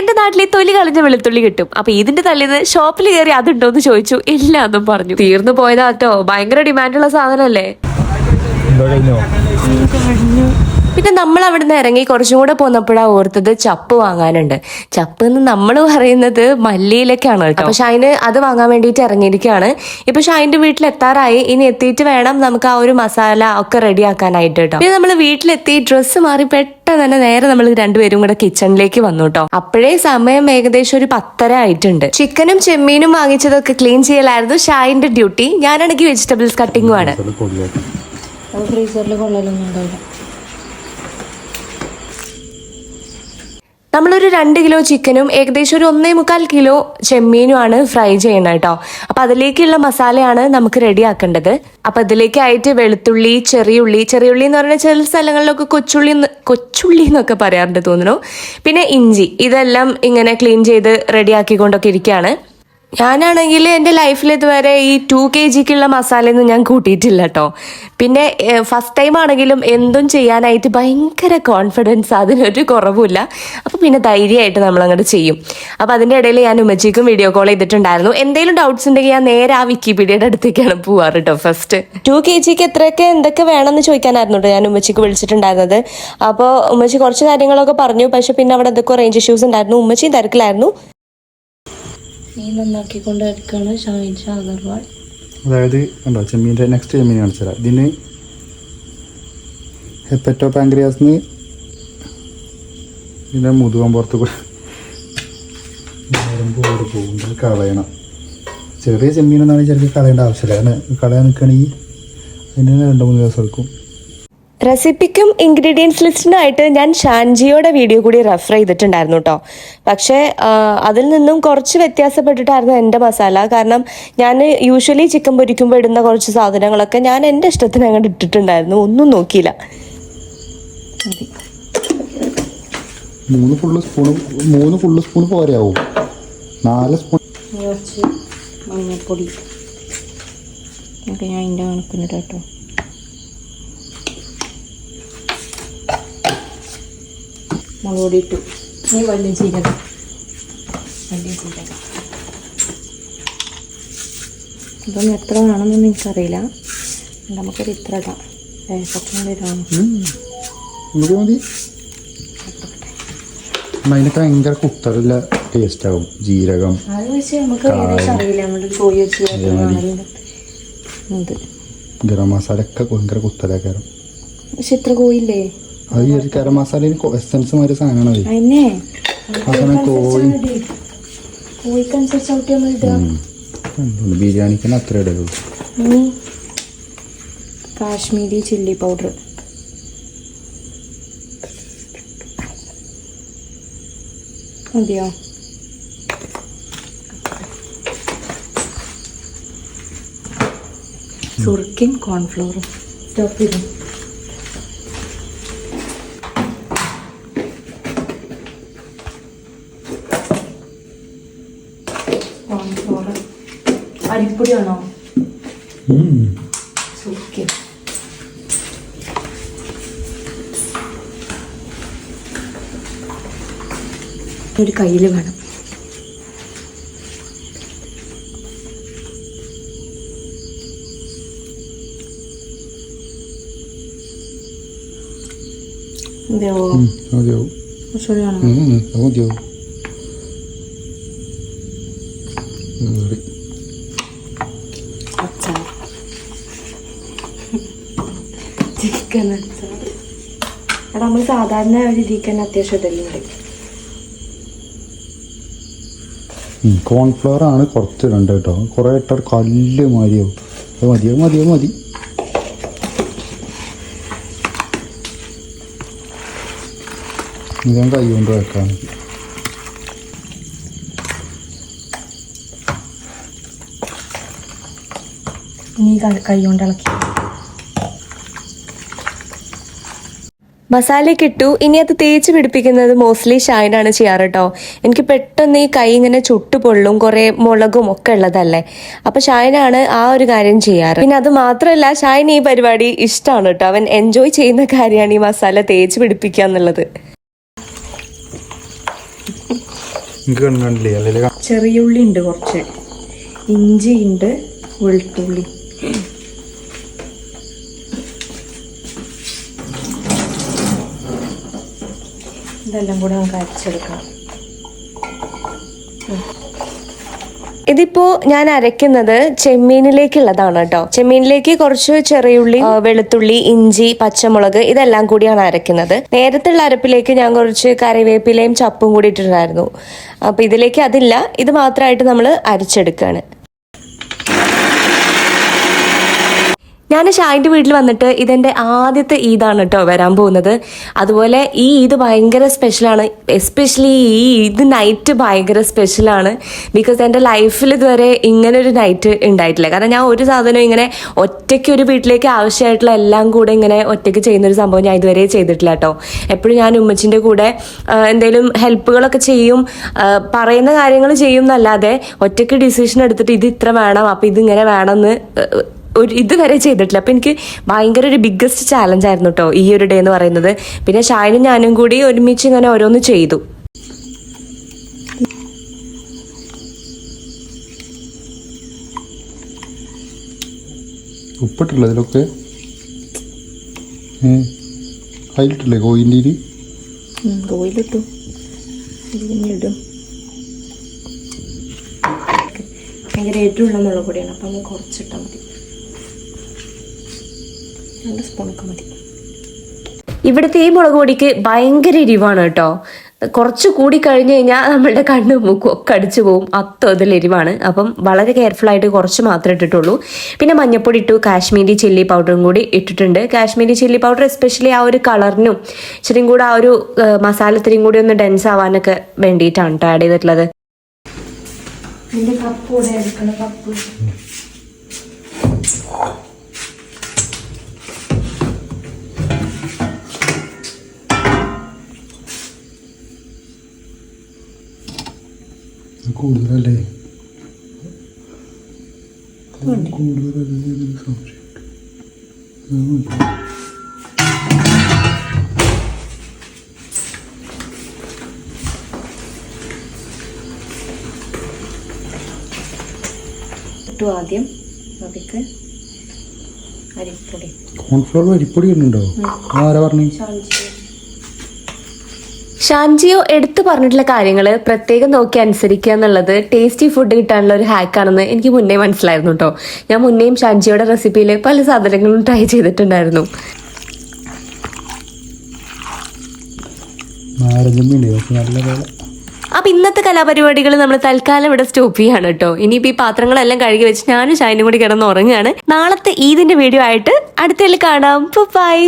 എന്റെ നാട്ടിൽ ഈ തൊലി കളഞ്ഞ വെളുത്തുള്ളി കിട്ടും. അപ്പൊ ഇതിന്റെ തല്ലിന്ന് ഷോപ്പിൽ കയറി അതുണ്ടോ എന്ന് ചോദിച്ചു. ഇല്ല എന്നും പറഞ്ഞു. തീർന്നു പോയതാട്ടോ ഭയങ്കര ഡിമാൻഡുള്ള സാധനല്ലേ? പിന്നെ നമ്മൾ അവിടുന്ന് ഇറങ്ങി കുറച്ചും കൂടെ പോന്നപ്പോഴാണ് ഓർത്തത് ചപ്പ് വാങ്ങാനുണ്ട്. ചപ്പ് എന്ന് നമ്മൾ പറയുന്നത് മല്ലിയിലൊക്കെയാണ് കേട്ടോ. അപ്പൊ ഷൈന് അത് വാങ്ങാൻ വേണ്ടിയിട്ട് ഇറങ്ങിയിരിക്കുകയാണ്. ഇപ്പൊ ഷൈന്റെ വീട്ടിൽ എത്താറായി ഇനി എത്തിയിട്ട് വേണം നമുക്ക് ആ ഒരു മസാല ഒക്കെ റെഡി ആക്കാനായിട്ട് കേട്ടോ. പിന്നെ നമ്മൾ വീട്ടിലെത്തി ഡ്രസ്സ് മാറി പെട്ടെന്ന് തന്നെ നേരെ നമ്മൾ രണ്ടുപേരും കൂടെ കിച്ചണിലേക്ക് വന്നു കേട്ടോ. അപ്പോഴേ സമയം ഏകദേശം ഒരു പത്തര ആയിട്ടുണ്ട്. ചിക്കനും ചെമ്മീനും വാങ്ങിച്ചതൊക്കെ ക്ലീൻ ചെയ്യലായിരുന്നു ഷായിന്റെ ഡ്യൂട്ടി. ഞാനാണെങ്കിൽ വെജിറ്റബിൾസ് കട്ടിങ്ങും ആണ്. ഫ്രീസറിൽ കൊള്ളലൊന്നും ഉണ്ടാവില്ല. നമ്മളൊരു രണ്ട് കിലോ ചിക്കനും ഏകദേശം ഒരു ഒന്നേ മുക്കാൽ കിലോ ചെമ്മീനുമാണ് ഫ്രൈ ചെയ്യുന്നത് കേട്ടോ. അപ്പൊ അതിലേക്കുള്ള മസാലയാണ് നമുക്ക് റെഡിയാക്കേണ്ടത്. അപ്പൊ അതിലേക്കായിട്ട് വെളുത്തുള്ളി ചെറിയുള്ളി ചെറിയുള്ളി എന്ന് പറഞ്ഞാൽ ചില സ്ഥലങ്ങളിലൊക്കെ കൊച്ചുള്ളി കൊച്ചുള്ളി എന്നൊക്കെ പറയാറുണ്ട് തോന്നുന്നു. പിന്നെ ഇഞ്ചി ഇതെല്ലാം ഇങ്ങനെ ക്ലീൻ ചെയ്ത് റെഡി ആക്കിക്കൊണ്ടൊക്കെ ഇരിക്കുകയാണ്. ഞാനാണെങ്കിൽ എന്റെ ലൈഫിൽ ഇതുവരെ ഈ ടു കെ ജിക്കുള്ള മസാലയൊന്നും ഞാൻ കൂട്ടിയിട്ടില്ല കേട്ടോ പിന്നെ ഫസ്റ്റ് ടൈം ആണെങ്കിലും എന്തും ചെയ്യാനായിട്ട് ഭയങ്കര കോൺഫിഡൻസ് അതിനൊരു കുറവുമില്ല. അപ്പോൾ പിന്നെ ധൈര്യമായിട്ട് നമ്മൾ അങ്ങോട്ട് ചെയ്യും. അപ്പോൾ അതിന്റെ ഇടയിൽ ഞാൻ ഉമ്മച്ചിക്കും വീഡിയോ കോൾ ചെയ്തിട്ടുണ്ടായിരുന്നു. എന്തെങ്കിലും ഡൗട്ട്സ് ഉണ്ടെങ്കിൽ ഞാൻ നേരെ ആ വിക്കിപീഡിയയുടെ അടുത്തേക്കാണ് പോവാറ് കേട്ടോ ഫസ്റ്റ് ടു കെ ജിക്ക് എത്രയൊക്കെ എന്തൊക്കെ വേണമെന്ന് ചോദിക്കാനായിരുന്നു കേട്ടോ ഞാൻ ഉമ്മച്ചിക്ക് വിളിച്ചിട്ടുണ്ടായിരുന്നത്. അപ്പോൾ ഉമ്മച്ചി കുറച്ച് കാര്യങ്ങളൊക്കെ പറഞ്ഞു. പക്ഷേ പിന്നെ അവിടെ എന്തൊക്കെ റേഞ്ച് ഇഷ്യൂസ് ഉണ്ടായിരുന്നു. ഉമ്മച്ചിയും തിരക്കിലായിരുന്നു. നീ നന്നാക്കിക്കൊണ്ട് അതായത് കണ്ടോ ചെമ്മീന്റെ നെക്സ്റ്റ് ചെമ്മീൻ കാണിച്ചു ഇതിന് ഹെപ്പറ്റോ പാങ്ക്രിയാസിന് ഇതിന്റെ മുതുകം പുറത്ത് കൂടെ ഇത് കളയണം. ചെറിയ ചെമ്മീനെന്നാണെങ്കിൽ ചിലപ്പോൾ കളയേണ്ട ആവശ്യമില്ല. കാരണം കളയാൻ നിൽക്കുകയാണെങ്കിൽ അതിന് രണ്ട് മൂന്ന് ദിവസം എടുക്കും. റെസിപ്പിക്കും ഇൻഗ്രീഡിയൻസ് ലിസ്റ്റിനായിട്ട് ഞാൻ ഷാൻജിയുടെ വീഡിയോ കൂടി റെഫർ ചെയ്തിട്ടുണ്ടായിരുന്നു കേട്ടോ പക്ഷേ അതിൽ നിന്നും കുറച്ച് വ്യത്യാസപ്പെട്ടിട്ടായിരുന്നു എന്റെ മസാല. കാരണം ഞാൻ യൂഷ്വലി ചിക്കൻ പൊരിക്കുമ്പോൾ ഇടുന്ന കുറച്ച് സാധനങ്ങളൊക്കെ ഞാൻ എന്റെ ഇഷ്ടത്തിന് അങ്ങോട്ട് ഇട്ടിട്ടുണ്ടായിരുന്നു. ഒന്നും നോക്കിയില്ല. മൂന്ന് ഫുള്ള് സ്പൂണ് മൂന്ന് ഫുള്ള് സ്പൂൺ പോരാവും നാല് സ്പൂൺ കുറച്ച് മഞ്ഞൾപ്പൊടി ഞാൻ അതിന്റെ കണക്കിനിട്ട് മുളക് പൊടി ഇട്ടു. നീ വലിയ ജീരകം. വലിയ ചീരക ഇതൊന്നും എത്ര വേണമെന്നൊന്നും എനിക്കറിയില്ല. നമുക്കൊരു ഇത്ര ഇടാം. അതിനൊക്കെ ഭയങ്കര കുത്തറില്ല ടേസ്റ്റ് ആവും. ജീരകം അത് വെച്ച് നമുക്ക് ഏകദേശം അറിയില്ല? നമ്മൾ കോഴി വെച്ച് ഇത് ഗരം മസാല ഒക്കെ ഭയങ്കര കുത്തലാക്കാരം. പക്ഷെ ഇത്ര കോയില്ലേ അത് ഈ ഒരു ഗരം മസാലയിൽ എസൻസ് മാതിരി സാധനമാണ് അത്. അതിനെ അവസാനം കോഴി. കോഴിക്കനുസരിച്ച്. ബിരിയാണിക്ക് അത്ര ഇടുള്ളൂ കാശ്മീരി ചില്ലി പൗഡർ. മതിയോ? സുർക്കിൻ കോൺഫ്ലോറും. സ്റ്റോപ്പ് ചെയ്തു. അരിപ്പൊടിയാണോ സുർക്കിൻ ഒരു കയ്യിൽ വേണം. മതിയാവും? ഉം, അത് മതിയാവും. അച്ചാർ ചിക്കൻ അച്ചാർ എടാ നമ്മൾ സാധാരണ ഒരു ചിക്കൻ അത്യാവശ്യം ഇതെല്ലാം ഉം, കോൺഫ്ലവർ ആണ് കുറച്ച് ഇടണ്ട കേട്ടോ കുറേ ഇട്ടാൽ കല്ല് മാതിരിയാവും അത് മതിയോ മതിയോ മതി ഞാൻ കൈ കൊണ്ട് വെക്കാം. നീ കൈ കൊണ്ട് ഇളക്കി. മസാലയൊക്കെ ഇട്ടു. ഇനി അത് തേച്ച് പിടിപ്പിക്കുന്നത് മോസ്റ്റ്ലി ഷൈനാണ് ചെയ്യാറ് കേട്ടോ എനിക്ക് പെട്ടെന്ന് ഈ കൈ ഇങ്ങനെ ചുട്ടുപൊള്ളും കുറേ കുറെ മുളകും ഒക്കെ ഉള്ളതല്ലേ. അപ്പൊ ഷൈനാണ് ആ ഒരു കാര്യം ചെയ്യാറ്. പിന്നെ അത് മാത്രമല്ല ഷൈൻ ഈ പരിപാടി ഇഷ്ടമാണ് കേട്ടോ അവൻ എൻജോയ് ചെയ്യുന്ന കാര്യമാണ് ഈ മസാല തേച്ച് പിടിപ്പിക്കുക എന്നുള്ളത്. ചെറിയ ഉള്ളി ഉണ്ട് കുറച്ച്. ഇഞ്ചി ഉണ്ട് വെളുത്തുള്ളി. ഇതെല്ലാം കൂടെ നമുക്ക് അരച്ചെടുക്കാം. ഇതിപ്പോ ഞാൻ അരയ്ക്കുന്നത് ചെമ്മീനിലേക്കുള്ളതാണ് കേട്ടോ. ചെമ്മീനിലേക്ക് കുറച്ച് ചെറിയുള്ളി വെളുത്തുള്ളി ഇഞ്ചി പച്ചമുളക് ഇതെല്ലാം കൂടിയാണ് അരയ്ക്കുന്നത്. നേരത്തുള്ള അരപ്പിലേക്ക് ഞാൻ കുറച്ച് കറിവേപ്പിലയും ചപ്പും കൂടി ഇട്ടിട്ടുണ്ടായിരുന്നു. അപ്പൊ ഇതിലേക്ക് അതില്ല. ഇത് മാത്രമായിട്ട് നമ്മൾ അരച്ചെടുക്കുകയാണ് ഞാൻ ഷായിന്റെ വീട്ടിൽ വന്നിട്ട് ഇതെന്റെ ആദ്യത്തെ ഈദാണ് കേട്ടോ വരാൻ പോകുന്നത്. അതുപോലെ ഈ ഈദ് ഭയങ്കര സ്പെഷ്യലാണ് എസ്പെഷ്യലി ഈ ഈദ് നൈറ്റ് ഭയങ്കര സ്പെഷ്യലാണ് ബിക്കോസ് എന്റെ ലൈഫിൽ ഇതുവരെ ഇങ്ങനെ ഒരു നൈറ്റ് ഉണ്ടായിട്ടില്ല. കാരണം ഞാൻ ഒരു സാധനം ഇങ്ങനെ ഒറ്റയ്ക്ക് ഒരു വീട്ടിലേക്ക് ആവശ്യമായിട്ടുള്ള എല്ലാം കൂടെ ഇങ്ങനെ ഒറ്റയ്ക്ക് ചെയ്യുന്നൊരു സംഭവം ഞാൻ ഇതുവരെ ചെയ്തിട്ടില്ല കേട്ടോ എപ്പോഴും ഞാൻ ഉമ്മച്ചിന്റെ കൂടെ എന്തെങ്കിലും ഹെൽപ്പുകളൊക്കെ ചെയ്യും പറയുന്ന കാര്യങ്ങൾ ചെയ്യും എന്നല്ലാതെ ഒറ്റയ്ക്ക് ഡിസിഷൻ എടുത്തിട്ട് ഇത് ഇത്ര വേണം അപ്പം ഇതിങ്ങനെ വേണമെന്ന് ഒരു ഇതുവരെ ചെയ്തിട്ടില്ല. അപ്പം എനിക്ക് ഭയങ്കര ഒരു ബിഗ്ഗസ്റ്റ് ചാലഞ്ച് ആയിരുന്നു കേട്ടോ ഈ ഒരു ഡേ എന്ന് പറയുന്നത്. പിന്നെ ഷായനും ഞാനും കൂടി ഒരുമിച്ച് ഇങ്ങനെ ഓരോന്ന് ചെയ്തു. ഉപ്പിട്ടില്ല ഇതിലൊക്കെ? അതിലിട്ടില്ലേ കോയിന്റെ കോയിലിട്ടു. ഇടും. ഭയങ്കര എരിവുള്ള മുളക് പൊടിയാണ്. അപ്പം നമുക്ക് കുറച്ചിട്ടാൽ മതി. രണ്ട് സ്പൂണൊക്കെ മതി. ഇവിടുത്തെ ഈ മുളക് പൊടിക്ക് ഭയങ്കര എരിവാണ് കേട്ടോ. കുറച്ച് കൂടി കഴിഞ്ഞ് കഴിഞ്ഞാൽ നമ്മളുടെ കണ്ണ് മൂക്കും ഒക്കെ അടിച്ചു പോകും അത്തതിൽ എരിവാണ്. അപ്പം വളരെ കെയർഫുൾ ആയിട്ട് കുറച്ച് മാത്രമേ ഇട്ടിട്ടുള്ളൂ. പിന്നെ മഞ്ഞപ്പൊടി ഇട്ടു കാശ്മീരി ചില്ലി പൗഡറും കൂടി ഇട്ടിട്ടുണ്ട്. കാശ്മീരി ചില്ലി പൗഡർ എസ്പെഷ്യലി ആ ഒരു കളറിനും ഇച്ചിരി കൂടെ ആ ഒരു മസാലത്തിനും കൂടി ഒന്ന് ഡെൻസ് ആവാനൊക്കെ വേണ്ടിയിട്ടാണ് കേട്ടോ ആഡ് ചെയ്തിട്ടുള്ളത്. കപ്പ് കൂടെ എടുക്കണം കപ്പ് കൂടുതലല്ലേ? കൂടുതലല്ലേ സംശയം. ഇട്ടു ആദ്യം അതിക്ക് അരിപ്പൊടി. കോൺഫ്ലോർ അരിപ്പൊടി ഇടുന്നുണ്ടോ ആരാ പറഞ്ഞു? ഷാൻജിയോ എടുത്തു പറഞ്ഞിട്ടുള്ള കാര്യങ്ങൾ പ്രത്യേകം നോക്കി അനുസരിക്കുക എന്നുള്ളത് ടേസ്റ്റി ഫുഡ് കിട്ടാനുള്ള ഒരു ഹാക്കാണെന്ന് എനിക്ക് മുന്നേ മനസ്സിലായിരുന്നു കേട്ടോ ഞാൻ മുന്നേയും ഷാൻജിയോടെ റെസിപ്പിയിൽ പല സാധനങ്ങളും ട്രൈ ചെയ്തിട്ടുണ്ടായിരുന്നു. അപ്പൊ ഇന്നത്തെ കലാപരിപാടികൾ നമ്മൾ തൽക്കാലം ഇവിടെ സ്റ്റോപ്പ് ചെയ്യാണ് കേട്ടോ ഇനിയിപ്പോ ഈ പാത്രങ്ങളെല്ലാം കഴുകി വെച്ച് ഞാനും ഷൈനും കൂടി കിടന്ന് ഉറങ്ങുകയാണ്. നാളത്തെ ഈദിന്റെ വീഡിയോ ആയിട്ട് അടുത്തതിൽ കാണാം. ബൈ